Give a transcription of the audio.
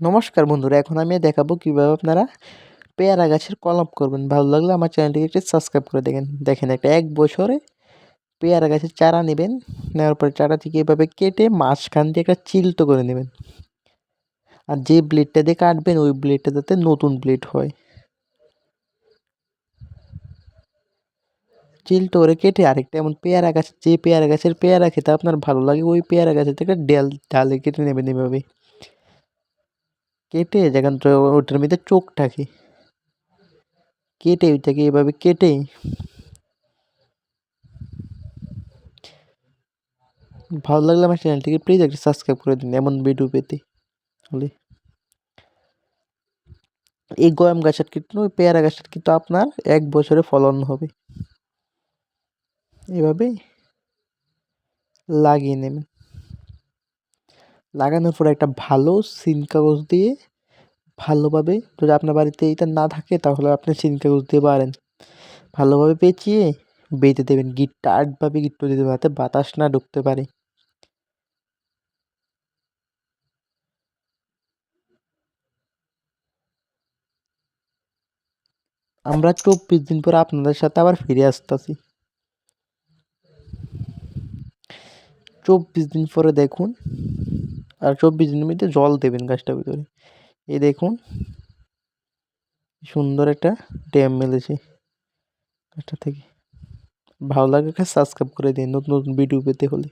নমস্কার বন্ধুরা, এখন আমি দেখাবো কীভাবে আপনারা পেয়ারা গাছের কলম করবেন। ভালো লাগলে আমার চ্যানেলটিকে একটু সাবস্ক্রাইব করে দেখেন। দেখেন, একটা এক বছরে পেয়ারা গাছের চারা নেবেন, নেওয়ার পরে চারা থেকে এভাবে কেটে মাঝখান দিয়ে একটা চিলতো করে নেবেন। আর যে ব্লেডটা দিয়ে কাটবেন, ওই ব্লেডটা যাতে নতুন ব্লেড হয়। চিলটো করে কেটে আরেকটা, এমন পেয়ারা গাছ, যে পেয়ারা গাছের পেয়ারা খেতে আপনার ভালো লাগে, ওই পেয়ারা গাছের থেকে ডেল, ডালে কেটে নেবেন এভাবে। কেটে যেখান ওটার মধ্যে চোখ থাকে। কেটে ওইটাকে এভাবে কেটে। ভালো লাগলে আমার চ্যানেলটিকে প্লিজ একটা সাবস্ক্রাইব করে দিন এমন ভিডিও পেতে। হলে এই গয়াম গাছের কিন্তু, ওই পেয়ারা গাছের কিন্তু আপনার এক বছরে ফলন হবে। এভাবে লাগিয়ে নেবেন। লাগানোর পর একটা ভালো সিন কাগজ দিয়ে ভালোভাবে যদি আপনার বাড়িতে এটা না থাকে, তাহলে আপনি সিন কাগজ দিয়ে পারেন ভালোভাবে পেঁচিয়ে বেঁধে দেবেন। গিট টাইটভাবে গিট্টু দিতে যাতে বাতাস না ঢুকতে পারে। আমরা চব্বিশ দিন পরে আপনাদের সাথে আবার ফিরে আসতেছি। চব্বিশ দিন পরে দেখুন আর চব্বিশ মধ্যে জল দেবেন গাছটার ভিতরে। এই দেখুন সুন্দর একটা ড্যাম মেলেছে গাছটা থেকে। ভালো লাগে সাবস্ক্রাইব করে দিন, নতুন নতুন ভিডিও পেতে হলে।